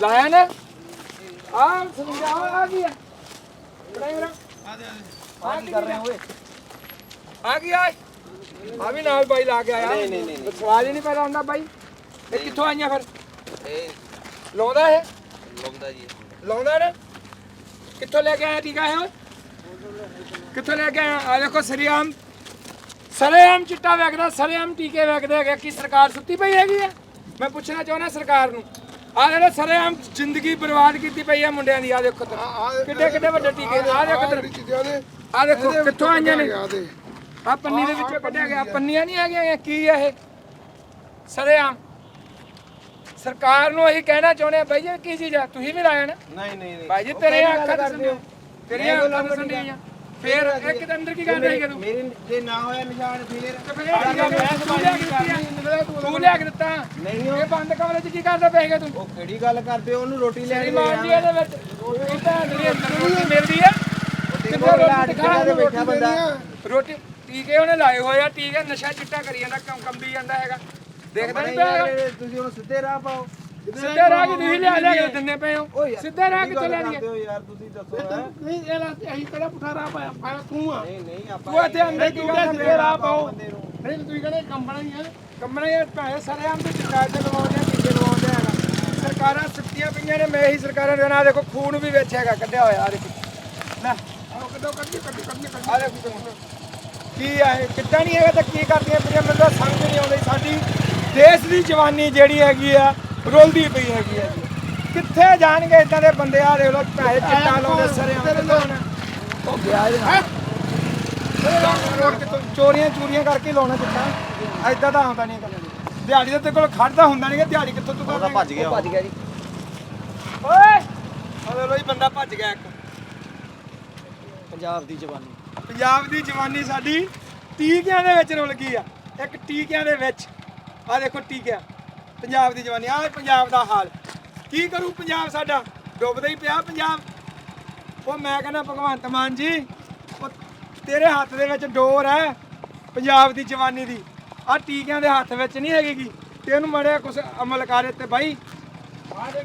ਲਾਇਆ ਨਾ? ਆ ਸਮਝਾ ਆ? ਗਿਆ ਬੜਾਈ ਮੇਰਾ ਆ ਕੀ ਕਰ ਰਹੇ ਓਏ? ਆ ਗਿਆ ਆ? ਵੀ ਨਾਲ ਬਾਈ ਲਾ ਕੇ ਆਇਆ। ਨਹੀਂ ਨਹੀਂ ਨਹੀਂ ਸਵਾਲ ਹੀ ਨਹੀਂ ਪੈਦਾ ਹੁੰਦਾ ਬਾਈ। ਇਹ ਕਿੱਥੋਂ ਆਈਆਂ ਫਿਰ? ਇਹ ਲਾਉਂਦਾ ਇਹ? ਲੰਦਾ ਜੀ। ਲਾਉਂਦਾ ਨਾ? ਕਿੱਥੋਂ ਲੈ ਕੇ ਆਇਆ ਟੀਕਾ ਇਹ? ਕਿੱਥੋਂ ਲੈ ਕੇ ਆਇਆ? ਆ ਦੇਖੋ ਸਰੀਆਮ। ਸਰੇਆਮ ਚਿੱਟਾ ਵੇਖਦਾ ਸਰੇਆਮ ਟੀਕੇ ਵੇਖਦੇ ਹੈਗੇ ਕੀ ਸਰਕਾਰ ਸੁੱਤੀ ਪਈ ਹੈਗੀ ਹੈ ਮੈਂ ਪੁੱਛਣਾ ਚਾਹੁੰਦਾ ਸਰਕਾਰ ਨੂੰ। ਆ ਜਿਹੜੇ ਸਰੇਆਮ ਜ਼ਿੰਦਗੀ ਬਰਬਾਦ ਕੀਤੀ ਪਈ ਹੈ ਮੁੰਡਿਆਂ ਦੀ ਆ ਦੇਖੋ ਤੇ ਕਿੱਡੇ ਕਿੱਡੇ ਵੱਡੇ ਟੀਕੇ ਆ ਦੇਖੋ ਤੇ ਆ ਦੇਖੋ ਕਿੱਥੋਂ ਆਈਆਂ ਨੇ? ਆ ਪੰਨੀ ਦੇ ਵਿੱਚੋਂ ਕੱਢਿਆ ਗਿਆ। ਪੰਨੀਆਂ ਨਹੀਂ ਹੈਗੀਆਂ ਕੀ ਆ ਇਹ? ਸਰੇਆਮ। ਸਰਕਾਰ ਨੂੰ ਅਸੀਂ ਕਹਿਣਾ ਚਾਹੁੰਦੇ ਆ ਬਾਈ ਜੀ ਕੀ ਚੀਜ਼ ਆ? ਤੁਸੀਂ ਵੀ ਲਾਇਆ ਨਾ? ਨਹੀਂ ਨਹੀਂ ਨਹੀਂ। ਭਾਈ ਜੀ ਤੇਰੇ ਅੱਖਾਂ ਦੱਸਦੇ ਤੇਰੀਆਂ ਅੱਖਾਂ ਦੱਸਦੀਆਂ ਫੇਰ ਇੱਕ ਦੇ ਅੰਦਰ ਕੀ ਕਰ ਰਹੀ ਤੂੰ? ਮੇਰੇ ਤੇ ਨਾ ਹੋਇਆ ਨਿਸ਼ਾਨ ਫੇਰ। ਤੇ ਕੀ ਲਿਆ ਕੇ ਦਿੱਤੀ ਕੇ ਨਹੀਂ ਇਹ ਬੰਦ ਕਮਰੇ 'ਚ ਕੀ ਕਰਦਾ ਪਏਗਾ ਤੂੰ? ਉਹ ਕਿਹੜੀ ਗੱਲ ਕਰਦੇ? ਉਹਨੂੰ ਰੋਟੀ ਲੈਣ ਤੇਰੀ ਗਏ ਮਾਂ ਜੀ ਇਹਦੇ ਵਿੱਚ। ਰੋਟੀ ਭੈਣ ਦੀ ਅੰਦਰ ਰੋਟੀ ਮਿਲਦੀ ਆ। ਕਿੱਥੇ ਰੋਟੀ ਦਿਖਾ ਦੇ ਬੈਠਾ ਬੰਦਾ। ਰੋਟੀ ਟੀਕੇ ਉਹਨੇ ਲਾਏ ਹੋਏ ਆ ਟੀਕੇ ਨਸ਼ਾ ਚਿੱਟਾ ਕਰੀ ਜਾਂਦਾ ਕੰਮ ਕੰਬੀ ਜਾਂਦਾ ਹੈਗਾ। ਦੇਖਦਾ ਨਹੀਂ ਪਿਆ? ਤੁਸੀਂ ਉਹਨੂੰ ਸਿੱਧੇ ਰਾਹ ਪਾਓ। ਸਿੱਧੇ ਰਾਹ ਕਿ ਤੁਸੀਂ ਲਿਆ ਲਿਆ ਕੇ ਦਿੰਦੇ ਪਏ ਹੋ। ਸਿੱਧੇ ਰਾਹ ਕਿੱਥੇ ਲੈ ਕਰਦੇ ਲਈਏ ਹੋ ਯਾਰ ਤੁਸੀਂ ਦੱਸੋ ਹੈਂ? ਨਹੀਂ ਇਹ ਲਾ ਅਸੀਂ ਕਿਹੜਾ ਪੁੱਠਾ ਰਾਹ ਪਾਇਆ? ਪਾਇਆ ਤੂੰ ਆ। ਨਹੀਂ ਨਹੀਂ ਆਪਾਂ ਤੂੰ ਇੱਥੇ ਅੰਦਰ ਕੀ ਕਰਦਾ ਸਿੱਧੇ ਰਾਹ ਪਾਓ। ਬੰਦੇ ਨੂੰ। ਨਹੀਂ ਤੁਸੀਂ ਕਹਿੰਦੇ ਕੰਬਣਾ ਹੀ ਆ। ਕੰਮਣਾ ਇਹ ਭਾਵੇਂ ਸਾਰੇ ਆਮ ਤੇ ਤੇ ਲਵਾਉਂਦੇ ਆ ਟੀਕੇ ਲਵਾਉਂਦੇ ਹੈਗਾ। ਸਰਕਾਰਾਂ ਸੁੱਤੀਆਂ ਪਈਆਂ ਨੇ ਮੈਂ ਹੀ ਸਰਕਾਰਾਂ ਦੇ ਨਾਲ ਦੇਖੋ ਖੂਨ ਵੀ ਵਿੱਚ ਹੈਗਾ ਕੱਢਿਆ ਹੋਇਆ ਆ ਦੇਖੋ ਲੈ ਆਹ ਕਦੋਂ ਕੱਢੀ ਕੱਢੀ ਕੱਢੀ ਕੱਢੀ। ਆ ਦੇਖੋ ਖੂਨ। ਕੀ ਆ ਇਹ? ਕਿੱਦਾਂ ਨਹੀਂ ਹੈਗਾ ਤਾਂ ਕੀ ਕਰਦੀਆਂ ਪਈਆਂ? ਮੈਨੂੰ ਤਾਂ ਸਮਝ ਨਹੀਂ ਆਉਂਦੀ। ਸਾਡੀ ਦੇਸ਼ ਦੀ ਜਵਾਨੀ ਜਿਹੜੀ ਹੈਗੀ ਆ ਰੁਲਦੀ ਪਈ ਹੈਗੀ ਆ ਜੀ। ਕਿੱਥੇ ਜਾਣਗੇ ਇਦਾਂ ਦੇ ਬੰਦੇ? ਆ ਦੇਖ ਲੋ ਭਾਵੇਂ ਚਿੱਟਾ ਲਾਉਂਦੇ ਸਰੇ ਉਹ ਗਿਆ ਕਿਤੋਂ ਚੋਰੀਆਂ ਚੂਰੀਆਂ ਕਰਕੇ ਲਾਉਣਾ ਚਿੱਟਾ। ਐਦਾਂ ਤਾਂ ਆਉਂਦਾ ਨਹੀਂ ਹੈਗਾ। ਦਿਹਾੜੀ ਦੇ ਤੇ ਕੋਲ ਖੜਦਾ ਹੁੰਦਾ ਨਹੀਂ ਦਿਹਾੜੀ ਕਿੱਥੋਂ ਤੂੰ ਕਰਦਾ ਭੱਜ ਗਿਆ ਭੱਜ ਗਿਆ ਜੀ। ਓਏ! ਅਰੇ ਲੋਈ ਬੰਦਾ ਭੱਜ ਗਿਆ ਇੱਕ। ਪੰਜਾਬ ਦੀ ਜਵਾਨੀ। ਪੰਜਾਬ ਦੀ ਜਵਾਨੀ ਸਾਡੀ ਟੀਕਿਆਂ ਦੇ ਵਿੱਚ ਰੁਲ ਗਈ ਆ। ਇੱਕ ਟੀਕਿਆਂ ਦੇ ਵਿੱਚ। ਆ ਦੇਖੋ ਟੀਕਿਆ। ਪੰਜਾਬ ਦੀ ਜਵਾਨੀ, ਆਹ ਪੰਜਾਬ ਦਾ ਹਾਲ। ਕੀ ਕਰੂ ਪੰਜਾਬ ਸਾਡਾ? ਡੁੱਬਦਾ ਹੀ ਪਿਆ ਪੰਜਾਬ। ਉਹ ਮੈਂ ਕਹਿੰਦਾ, ਭਗਵੰਤ ਮਾਨ ਜੀ, ਉਹ ਤੇਰੇ ਹੱਥ ਦੇ ਵਿੱਚ ਡੋਰ ਹੈ, ਪੰਜਾਬ ਦੀ ਜਵਾਨੀ ਦੀ। ਆ ਟੀਕਿਆਂ ਦੇ ਹੱਥ ਵਿੱਚ ਨਹੀਂ ਹੈਗੀ ਤੇ ਇਹਨੂੰ ਮੜਿਆ ਕੁਛ ਅਮਲ ਕਰ ਤੇ ਬਾਈ।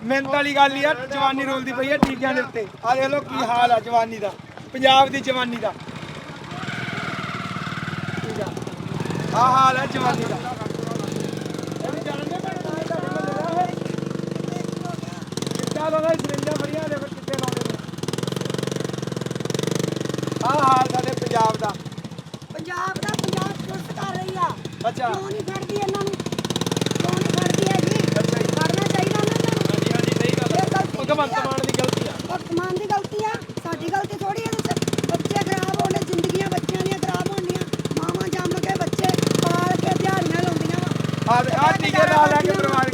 ਮਿਹਨਤ ਵਾਲੀ ਗੱਲ ਹੀ ਆ, ਜਵਾਨੀ ਰੋਲਦੀ ਪਈ ਆ ਟੀਕਿਆਂ ਦੇ ਉੱਤੇ। ਆ ਦੇਖ ਲਓ ਕੀ ਹਾਲ ਆ ਜਵਾਨੀ ਦਾ, ਪੰਜਾਬ ਦੀ ਜਵਾਨੀ ਦਾ। ਠੀਕ ਆ। ਹਾਲ ਹੈ ਜਵਾਨੀ ਦਾ ਇਹ ਵੀ ਜਾਣਦੇ ਭੈਣ ਨਾਲ ਤੁਹਾਡੇ ਮੁਹੱਲੇ ਦਾ ਇਹ? ਸਰਿੰਜਾਂ ਫੜੀਆਂ ਕਿੱਥੇ ਨੇ? ਆ ਹਾਲ ਸਾਡੇ ਪੰਜਾਬ ਦਾ। ਪੰਜਾਬ ਦਾ ਪੰਜਾਬ ਪੁਲਿਸ ਕਰ ਰਹੀ ਆ। ਅੱਛਾ। ਕਿਉਂ ਨਹੀਂ ਫੜਦੀ ਇਹਨਾਂ ਨੂੰ? ਕਿਉਂ ਨਹੀਂ ਫੜਦੀ ਹੈਗੀ? ਅੱਛਾ ਜੀ। ਫੜਨਾ ਚਾਹੀਦਾ ਨਾ ਤੁਹਾਨੂੰ ਹਾਂਜੀ ਹਾਂਜੀ ਸਹੀ ਗੱਲ ਇਹ ਗਲਤੀ ਭਗਵੰਤ ਮਾਨ ਦੀ ਗਲਤੀ ਆ। ਵਰਤਮਾਨ ਦੀ ਗਲਤੀ ਆ। ਸਾਡੀ ਗਲਤੀ ਥੋੜੀ ਹੈ ਇਹਦੇ 'ਚ। ਬੱਚੇ ਖਰਾਬ ਹੋਣੇ ਜ਼ਿੰਦਗੀਆਂ ਬੱਚਿਆਂ ਦੀਆਂ ਖਰਾਬ ਹੋਣੀਆਂ ਮਾਵਾਂ ਜੰਮ ਕੇ ਬੱਚੇ ਪਾਲ ਕੇ ਦਿਹਾੜੀਆਂ ਲਾਉਂਦੀਆਂ ਵਾ। ਆ ਆ ਟੀਕੇ ਲਾ ਲੈ ਕੇ ਬਰਬਾਦ